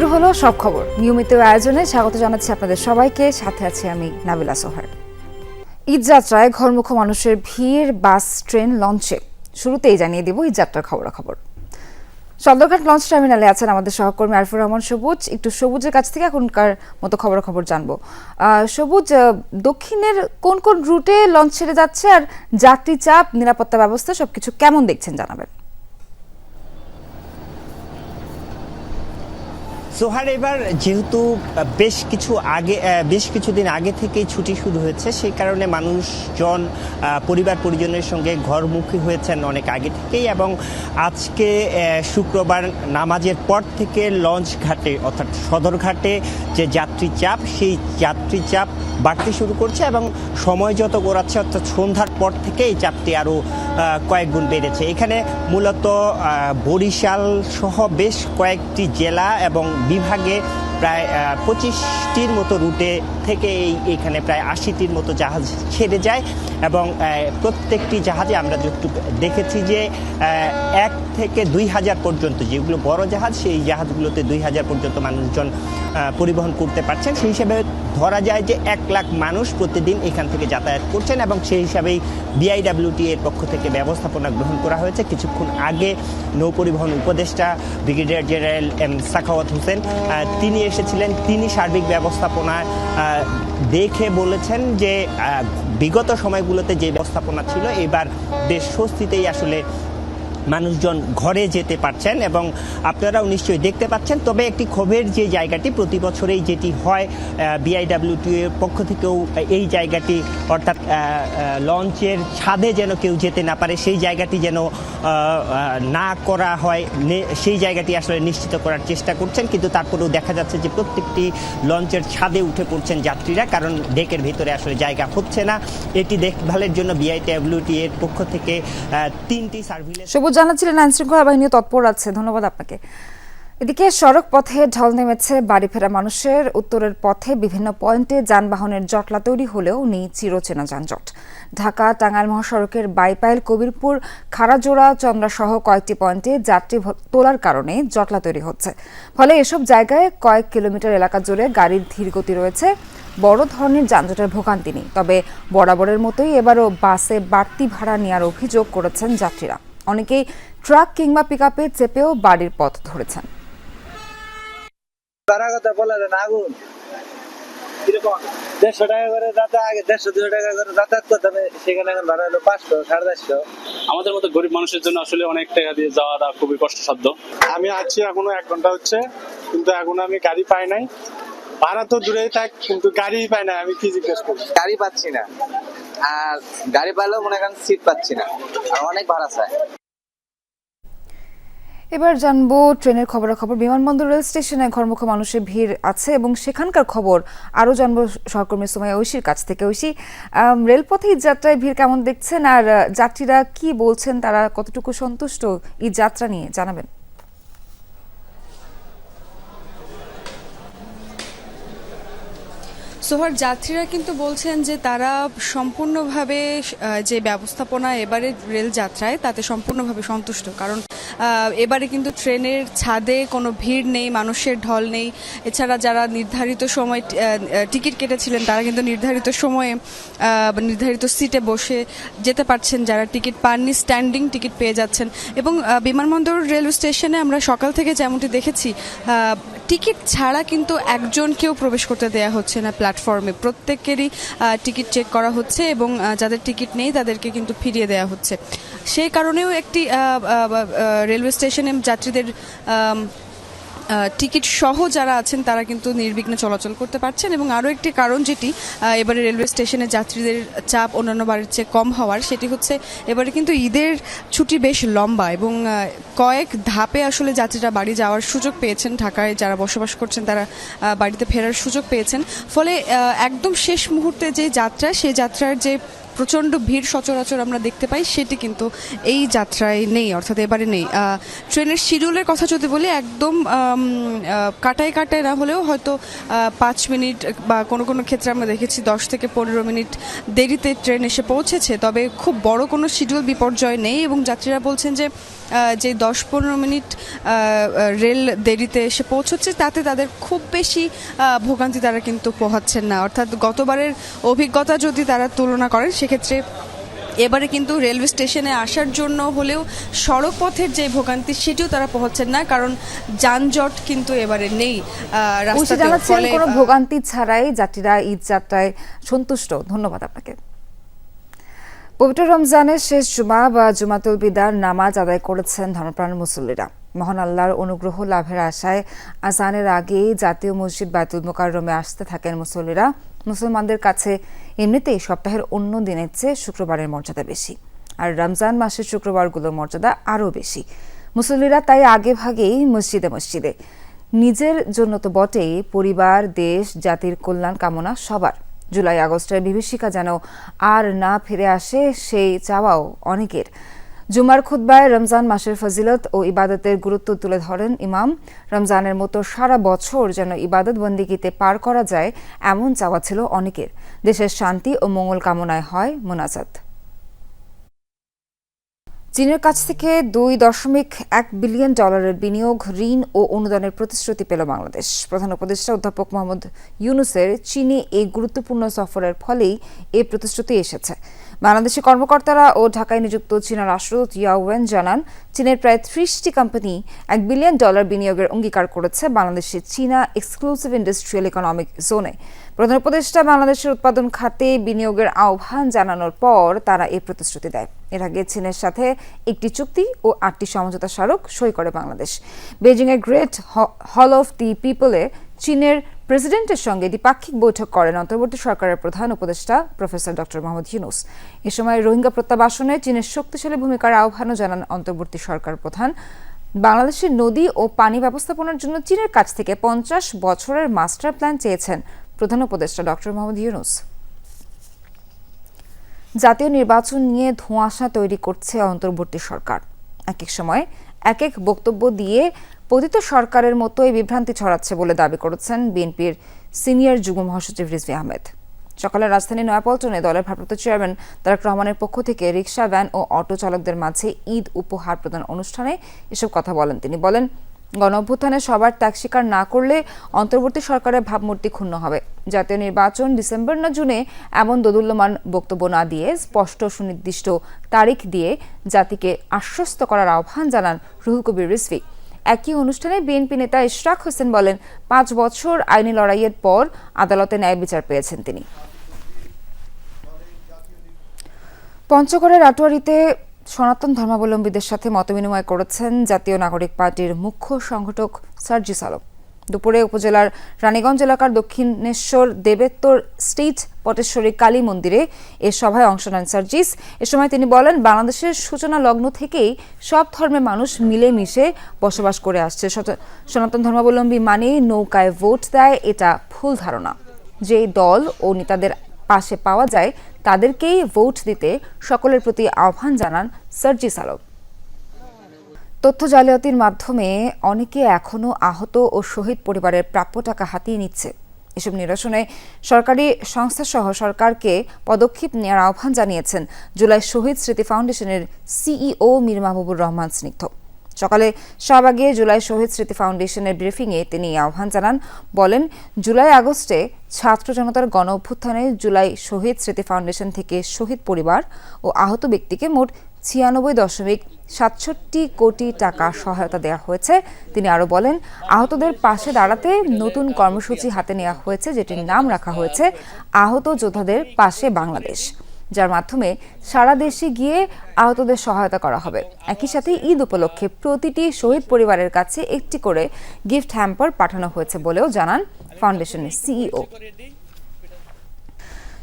শুরু হলো সব খবর। নিয়মিত আয়োজনে স্বাগত জানাচ্ছি আপনাদের সবাইকে। সাথে আছি আমি নাবিলা সোহার ঈদ যাত্রায় ঘরমুখ মানুষের ভিড়, বাস, ট্রেন, লঞ্চে। শুরুতেই জানিয়ে দিব ঈদ যাত্রার খবরাখবর। সদরঘাট লঞ্চ টার্মিনালে আছেন আমাদের সহকর্মী আরিফুর রহমান সবুজ। একটু সবুজের কাছ থেকে এখনকার মতো খবরাখবর জানব। সবুজ দক্ষিণের কোন কোন রুটে লঞ্চ ছেড়ে যাচ্ছে আর যাত্রী চাপ, নিরাপত্তা ব্যবস্থা সবকিছু কেমন দেখছেন জানাবেন? সোহার এবার যেহেতু বেশ কিছু আগে বেশ কিছুদিন আগে থেকেই ছুটি শুরু হয়েছে, সেই কারণে মানুষজন পরিবার পরিজনের সঙ্গে ঘরমুখী হয়েছেন অনেক আগে থেকেই এবং আজকে শুক্রবার নামাজের পর থেকে লঞ্চ ঘাটে, অর্থাৎ সদরঘাটে যে যাত্রী চাপ, সেই যাত্রী চাপ বাড়তে শুরু করছে এবং সময় যত গড়াচ্ছে, অর্থাৎ সন্ধ্যার পর থেকে এই চাপটি আরও কয়েক গুণ বেড়েছে। এখানে মূলত বরিশাল সহ বেশ কয়েকটি জেলা এবং বিভাগে প্রায় পঁচিশটির মতো রুটে থেকে এই, এখানে প্রায় আশিটির মতো জাহাজ ছেড়ে যায় এবং প্রত্যেকটি জাহাজে আমরা যতটুকু দেখেছি যে এক থেকে দুই হাজার পর্যন্ত যেগুলো বড় জাহাজ, সেই জাহাজগুলোতে দুই হাজার পর্যন্ত মানুষজন পরিবহন করতে পারছেন। সেই হিসাবে ধরা যায় যে এক লাখ মানুষ প্রতিদিন এখান থেকে যাতায়াত করছেন এবং সেই হিসাবেই বিআইডাব্লিউটি এর পক্ষ থেকে ব্যবস্থাপনা গ্রহণ করা হয়েছে। কিছুক্ষণ আগে নৌপরিবহন উপদেষ্টা, brigadier general M Sakhawat Hossain তিনি এসেছিলেন। তিনি সার্বিক ব্যবস্থাপনা দেখে বলেছেন যে বিগত সময়গুলোতে যে ব্যবস্থাপনা ছিল, এবার বেশ স্বস্তিতেই আসলে মানুষজন ঘরে যেতে পারছেন এবং আপনারাও নিশ্চয়ই দেখতে পাচ্ছেন। তবে একটি ক্ষোভের যে জায়গাটি, প্রতি বছরেই যেটি হয় বিআইডাব্লিউটি এর পক্ষ থেকেও এই জায়গাটি, অর্থাৎ লঞ্চের ছাদে যেন কেউ যেতে না পারে, সেই জায়গাটি যেন না করা হয় সেই জায়গাটি আসলে নিশ্চিত করার চেষ্টা করছেন। কিন্তু তারপরেও দেখা যাচ্ছে যে প্রত্যেকটি লঞ্চের ছাদে উঠে পড়ছেন যাত্রীরা, কারণ ডেকের ভিতরে আসলে জায়গা হচ্ছে না। এটি দেখভালের জন্য বিআইডাব্লিউটি এর পক্ষ থেকে তিনটি সার্ভিলেন্স জানাচ্ছিলেন আইন শৃঙ্খলা বাহিনীও তৎপর আছে। ধন্যবাদ আপনাকে। এদিকে সড়ক পথে ঢল নেমেছে বাড়ি ফেরা মানুষের। উত্তরের পথে বিভিন্ন পয়েন্টে যানবাহনের জটলা তৈরি হলেও নেই চিরচেনা যানজট। ঢাকা টাঙ্গাইল মহাসড়কের বাইপাইল, কবিরপুর, খাড়াজোড়া চন্দ্রা সহ কয়েকটি পয়েন্টে যাত্রী তোলার কারণে জটলা তৈরি হচ্ছে। ফলে এসব জায়গায় কয়েক কিলোমিটার এলাকা জুড়ে গাড়ির ধীর গতি রয়েছে। বড় ধরনের যানজটের ভোগান্তি নেই। তবে বরাবরের মতোই এবারও বাসে বাড়তি ভাড়া নেওয়ার অভিযোগ করেছেন যাত্রীরা। অনেকেই ট্রাক কিংবা পিকআপে চেপেও বাড়ির পথ ধরেছেন। তারা কথা বলে দেন আগুন। দেড়শো টাকা করে যাতে আগে দেড়শো দুশো টাকা করে যাতায়াত করতে সেখানে এখন ভাড়া হলো পাঁচশো সাড়ে চারশো আমাদের মতো গরিব মানুষের জন্য আসলে অনেক টাকা দিয়ে যাওয়াটা খুবই কষ্টসাধ্য। আমি আছি এখনও এক ঘণ্টা হচ্ছে কিন্তু এখনও আমি গাড়ি পাই নাই। ভাড়া তো দূরেই থাক কিন্তু গাড়ি পাই নাই আমি কি জিজ্ঞেস করব গাড়ি পাচ্ছি না। আর গাড়ি পাইলেও মনে করেন সিট পাচ্ছি না। আর অনেক ভাড়া চায় এবার জানব ট্রেনের খবরাখবর। বিমানবন্দর রেল স্টেশনে ঘরমুখ মানুষের ভিড় আছে এবং সেখানকার খবর আরও জানব সহকর্মী সময় ঐশীর কাছ থেকে। ঐশী রেলপথে যাত্রায় ভিড় কেমন দেখছেন? আর যাত্রীরা কি বলছেন? তারা কতটুকু সন্তুষ্ট? ঈদ যাত্রা নিয়ে জানাবেন। সোহার, যাত্রীরা কিন্তু বলছেন যে তারা সম্পূর্ণভাবে যে ব্যবস্থাপনা এবারে রেল যাত্রায়, তাতে সম্পূর্ণভাবে সন্তুষ্ট। কারণ এবারে কিন্তু ট্রেনের ছাদে কোনো ভিড় নেই, মানুষের ঢল নেই। এছাড়া যারা নির্ধারিত সময় টিকিট কেটেছিলেন, তারা কিন্তু নির্ধারিত সময়ে নির্ধারিত সিটে বসে যেতে পারছেন। যারা টিকিট পাননি, স্ট্যান্ডিং টিকিট পেয়ে যাচ্ছেন। এবং বিমানবন্দর রেলওয়ে স্টেশনে আমরা সকাল থেকে যেমনটি দেখেছি টিকিট ছাড়া কিন্তু একজনকেও প্রবেশ করতে দেয়া হচ্ছে না প্ল্যাটফর্মে। প্রত্যেকেরই টিকিট চেক করা হচ্ছে এবং যাদের টিকিট নেই তাদেরকে কিন্তু ফিরিয়ে দেওয়া হচ্ছে। সেই কারণেও একটি রেলওয়ে স্টেশনে যাত্রীদের টিকিট সহ যারা আছেন, তারা কিন্তু নির্বিঘ্নে চলাচল করতে পারছেন। এবং আরও একটি কারণ যেটি এবারে রেলওয়ে স্টেশনে যাত্রীদের চাপ অন্যান্য বারের চেয়ে কম হওয়ার, সেটি হচ্ছে এবারে কিন্তু ঈদের ছুটি বেশ লম্বা এবং কয়েক ধাপে আসলে যাত্রীরা বাড়ি যাওয়ার সুযোগ পেয়েছেন। ঢাকায় যারা বসবাস করছেন, তারা বাড়িতে ফেরার সুযোগ পেয়েছেন। ফলে একদম শেষ মুহূর্তে যে যাত্রা, সেই যাত্রার যে প্রচণ্ড ভিড়, সচরাচর আমরা দেখতে পাই, সেটি কিন্তু এই যাত্রায় নেই, অর্থাৎ এবারে নেই। ট্রেনের শিডিউলের কথা যদি বলি, একদম কাটায় কাটায় না হলেও হয়তো পাঁচ মিনিট বা কোনো কোনো ক্ষেত্রে আমরা দেখেছি দশ থেকে পনেরো মিনিট দেরিতে ট্রেন এসে পৌঁছেছে। তবে খুব বড় কোনো শিডিউল বিপর্যয় নেই এবং যাত্রীরা বলছেন যে যে দশ পনেরো মিনিট রেল দেরিতে এসে পৌঁছচ্ছে, তাতে তাদের খুব বেশি ভোগান্তি তারা কিন্তু পোহাচ্ছেন না। অর্থাৎ গতবারের অভিজ্ঞতা যদি তারা তুলনা করেন সেক্ষেত্রে এবারে কিন্তু রেলওয়ে স্টেশনে আসার জন্য হলেও সড়ক পথের যে ভোগান্তি সেটিও তারা পোহাচ্ছেন না কারণ যানজট কিন্তু এবারে নেই রাস্তাতে। কোনো ভোগান্তি ছাড়াই যাত্রীরা ঈদ যাত্রায় সন্তুষ্ট। ধন্যবাদ আপনাকে। পবিত্র রমজানের শেষ জুমা বা জুমাতুল বিদার নামাজ আদায় করেছেন ধর্মপ্রাণ মুসল্লিরা। মহান আল্লাহর অনুগ্রহ লাভের আশায় আজানের আগেই জাতীয় মসজিদ বায়তুল মোকাররমে আসতে থাকেন মুসল্লিরা। মুসলমানদের কাছে এমনিতেই সপ্তাহের অন্য দিনের চেয়ে শুক্রবারের মর্যাদা বেশি। আর রমজান মাসের শুক্রবারগুলোর মর্যাদা আরও বেশি। মুসল্লিরা তাই আগে ভাগেই মসজিদে মসজিদে। নিজের জন্য তো বটেই, পরিবার, দেশ, জাতির কল্যাণ কামনা সবার। জুলাই আগস্টের বিভীষিকা যেন আর না ফিরে আসে, সেই চাওয়াও অনেকের। জুমার খুদ্বায় রমজান মাসের ফজিলত ও ইবাদতের গুরুত্ব তুলে ধরেন ইমাম। রমজানের মতো সারা বছর যেন ইবাদত বন্দিগিতে পার করা যায়, এমন চাওয়া ছিল অনেকের। দেশের শান্তি ও মঙ্গল কামনায় হয় মোনাজাত। চীনের কাছ থেকে দুই দশমিক এক বিলিয়ন ডলারের বিনিয়োগ, ঋণ ও অনুদানের প্রতিশ্রুতি পেল বাংলাদেশ। প্রধান উপদেষ্টা অধ্যাপক মোহাম্মদ ইউনুসের চীনে এই গুরুত্বপূর্ণ সফরের ফলেই এ প্রতিশ্রুতি এসেছে। বাংলাদেশি কর্মকর্তারা ও ঢাকায় নিযুক্ত চীনা রাষ্ট্রদূত ইয়াওয়েন জানান, চীনের প্রায় ত্রিশটি কোম্পানি এক বিলিয়ন ডলার বিনিয়োগের অঙ্গীকার করেছে বাংলাদেশের চীনা এক্সক্লুসিভ ইন্ডাস্ট্রিয়াল ইকোনমিক জোনে। প্রধান উপদেষ্টা বাংলাদেশের উৎপাদন খাতে বিনিয়োগের আহ্বান জানানোর পর তারা এই প্রতিশ্রুতি দেয়। এর আগে চীনের সাথে একটি চুক্তি ও আটটি সমঝোতা স্মারক সই করে বাংলাদেশ। বেজিংয়ের গ্রেট হল অফ দি পিপলে চীনের প্রেসিডেন্টের সঙ্গে দ্বিপাক্ষিক বৈঠক করেন অন্তর্বর্তী সরকারের প্রধান উপদেষ্টা প্রফেসর ডক্টর মোহাম্মদ ইউনুস। এ সময় রোহিঙ্গা প্রত্যাবাসনে চীনের শক্তিশালী ভূমিকার আহ্বানও জানান অন্তর্বর্তী সরকার প্রধান। বাংলাদেশের নদী ও পানি ব্যবস্থাপনার জন্য চীনের কাছ থেকে পঞ্চাশ বছরের মাস্টার প্ল্যান চেয়েছেন প্রধান উপদেষ্টা ডক্টর মোহাম্মদ ইউনুস। জাতীয় নির্বাচন নিয়ে ধোঁয়াশা তৈরি করছে অন্তর্বর্তী সরকার। এক এক সময় এক এক বক্তব্য দিয়ে পতিত সরকারের মতোই বিভ্রান্তি ছড়াচ্ছে বলে দাবি করেছেন বিএনপির সিনিয়র যুগ্ম মহাসচিব রিজভি আহমেদ। সকালে রাজধানী নয়াপল্টনে দলের ভারপ্রাপ্ত চেয়ারম্যান তারেক রহমানের পক্ষ থেকে রিকশা, ভ্যান ও অটো চালকদের মাঝে ঈদ উপহার প্রদান অনুষ্ঠানে এসব কথা বলেন তিনি। বলেন গণ অভ্যুত্থানে সবার ত্যাগ স্বীকার না করলে অন্তর্বর্তী সরকারের ভাবমূর্তি ক্ষুণ্ণ হবে। জাতীয় নির্বাচন ডিসেম্বর না জুনে এমন দোদুল্যমান বক্তব্য না দিয়ে স্পষ্ট সুনির্দিষ্ট তারিখ দিয়ে জাতিকে আশ্বস্ত করার আহ্বান জানান রুহুল কবির রিজভি। একই অনুষ্ঠানে বিএনপি নেতা ইশরাক হোসেন বলেন, পাঁচ বছর আইনি লড়াইয়ের পর আদালতে ন্যায় বিচার পেয়েছেন তিনি। পঞ্চগড়ের আটোয়ারিতে সনাতন ধর্মাবলম্বীদের সাথে মতবিনিময় করেছেন জাতীয় নাগরিক পার্টির মুখ্য সংগঠক সার্জিস আলম দুপুরে উপজেলার রানীগঞ্জ এলাকার দক্ষিণেশ্বর দেবেত্তর স্টেট পটেশ্বরী কালী মন্দিরে এ সভায় অংশ নেন সার্জিস। এ সময় তিনি বলেন, বাংলাদেশের সূচনা লগ্ন থেকেই সব ধর্মের মানুষ মিলেমিশে বসবাস করে আসছে। সনাতন ধর্মাবলম্বী মানেই নৌকায় ভোট দেয়, এটা ভুল ধারণা। যে দল ও নেতাদের পাশে পাওয়া যায়, তাদেরকেই ভোট দিতে সকলের প্রতি আহ্বান জানান সার্জিস আলম তথ্য জালিয়াতির মাধ্যমে অনেকে এখনও আহত ও শহীদ পরিবারের প্রাপ্য টাকা হাতিয়ে নিচ্ছে। এসব নিরসনে সরকারি সংস্থাসহ সরকারকে পদক্ষেপ নেওয়ার আহ্বান জানিয়েছেন জুলাই শহীদ স্মৃতি ফাউন্ডেশনের সিইও মীর মাহবুবুর রহমান স্নিগ্ধ। সকালে শাহবাগে জুলাই শহীদ স্মৃতি ফাউন্ডেশনের ব্রিফিংয়ে তিনি আহ্বান জানান। বলেন, জুলাই আগস্টে ছাত্র জনতার গণ অভ্যুত্থানে জুলাই শহীদ স্মৃতি ফাউন্ডেশন থেকে শহীদ পরিবার ও আহত ব্যক্তিকে মোট ছিয়ানব্বই দশমিক সাতষট্টি কোটি টাকা সহায়তা দেওয়া হয়েছে। তিনি আরও বলেন, আহতদের পাশে দাঁড়াতে নতুন কর্মসূচি হাতে নেওয়া হয়েছে, যেটির নাম রাখা হয়েছে, আহত যোদ্ধাদের পাশে বাংলাদেশ। যার মাধ্যমে সারা দেশে গিয়ে আহতদের সহায়তা করা হবে। একই সাথে ঈদ উপলক্ষে প্রতিটি শহীদ পরিবারের কাছে একটি করে গিফট হ্যাম্পার পাঠানো হয়েছে বলেও জানান ফাউন্ডেশনের সিইও।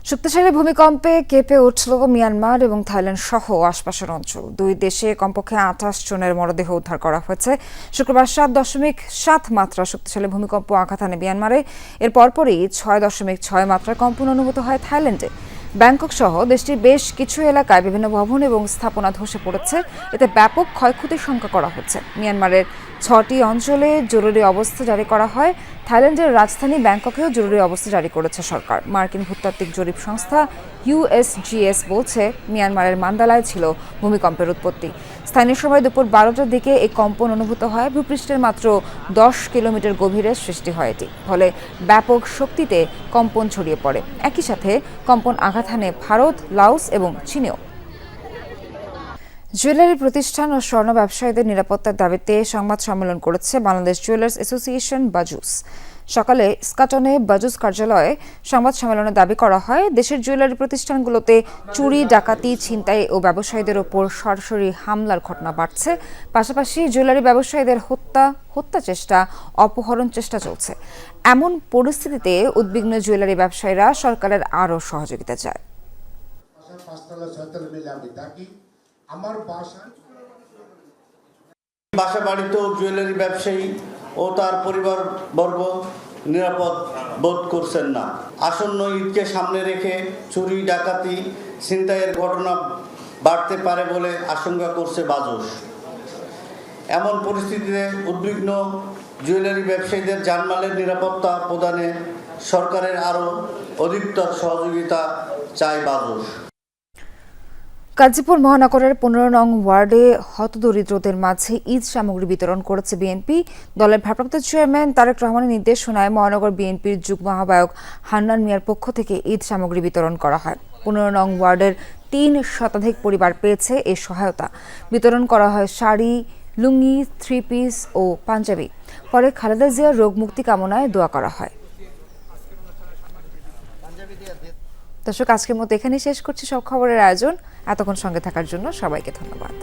শক্তিশালী ভূমিকম্পে কেঁপে উঠল মিয়ানমার এবং থাইল্যান্ড সহ আশপাশের অঞ্চল। দুই দেশে কমপক্ষে আঠাশ জনের মরদেহ উদ্ধার করা হয়েছে। শুক্রবার সাত দশমিক সাত মাত্রা শক্তিশালী ভূমিকম্প আঘাত হানে মিয়ানমারে। এর পরপরই ছয় দশমিক ছয় মাত্রার কম্পন অনুভূত হয় থাইল্যান্ডে। ব্যাংকক সহ দেশটির বেশ কিছু এলাকায় বিভিন্ন ভবন এবং স্থাপনা ধসে পড়েছে। এতে ব্যাপক ক্ষয়ক্ষতির সংখ্যা করা হচ্ছে। মিয়ানমারের ছটি অঞ্চলে জরুরি অবস্থা জারি করা হয়। থাইল্যান্ডের রাজধানী ব্যাংককেও জরুরি অবস্থা জারি করেছে সরকার। মার্কিন ভূতাত্ত্বিক জরিপ সংস্থা ইউএসজিএস বলছে, মিয়ানমারের মান্দালায় ছিল ভূমিকম্পের উৎপত্তি। স্থানীয় সময় দুপুর বারোটার দিকে এই কম্পন অনুভূত হয়। ভূপৃষ্ঠের মাত্র দশ কিলোমিটার গভীরে সৃষ্টি হয় এটি। ফলে ব্যাপক শক্তিতে কম্পন ছড়িয়ে পড়ে। একই সাথে কম্পন আঘাত হানে ভারত, লাওস এবং চীনেও। জুয়েলারি প্রতিষ্ঠান ও স্বর্ণ ব্যবসায়ীদের নিরাপত্তার দাবিতে সংবাদ সম্মেলন করেছে বাংলাদেশ জুয়েলার্স অ্যাসোসিয়েশন বাজুস। সকালে স্কাটনে বাজুস কার্যালয়ে সংবাদ সম্মেলনে দাবি করা হয় দেশের জুয়েলারি প্রতিষ্ঠানগুলোতে চুরি ডাকাতি ছিনতাই ও ব্যবসায়ীদের ওপর সরাসরি হামলার ঘটনা বাড়ছে। পাশাপাশি জুয়েলারি ব্যবসায়ীদের হত্যা হত্যা চেষ্টা অপহরণ চেষ্টা চলছে। এমন পরিস্থিতিতে উদ্বিগ্ন জুয়েলারি ব্যবসায়ীরা সরকারের আরও সহযোগিতা চায়। আমার বাসা বাড়িতেও জুয়েলারি ব্যবসায়ী ও তার পরিবার বর্গ নিরাপদ বোধ করছেন না। আসন্ন ঈদকে সামনে রেখে চুরি, ডাকাতি, ছিনতাইয়ের ঘটনা বাড়তে পারে বলে আশঙ্কা করছে বাজস এমন পরিস্থিতিতে উদ্বিগ্ন জুয়েলারি ব্যবসায়ীদের জানমালের নিরাপত্তা প্রদানে সরকারের আরও অধিকতর সহযোগিতা চায় বাজস গাজীপুর মহানগরের পনেরো নং ওয়ার্ডে হতদরিদ্রদের মাঝে ঈদ সামগ্রী বিতরণ করেছে বিএনপি। দলের ভারপ্রাপ্ত চেয়ারম্যান তারেক রহমানের নির্দেশনায় মহানগর বিএনপির যুগ্ম আহ্বায়ক হান্নান মিয়ার পক্ষ থেকে ঈদ সামগ্রী বিতরণ করা হয়। পনেরো নং ওয়ার্ডের তিন শতাধিক পরিবার পেয়েছে এই সহায়তা। বিতরণ করা হয় শাড়ি, লুঙ্গি, থ্রি পিস ও পাঞ্জাবি। পরে খালেদা জিয়ার রোগ মুক্তি কামনায় দোয়া করা হয়। দর্শক, আজকের মতো এখানেই শেষ করছি সব খবরের আয়োজন। এতক্ষণ সঙ্গে থাকার জন্য সবাইকে ধন্যবাদ।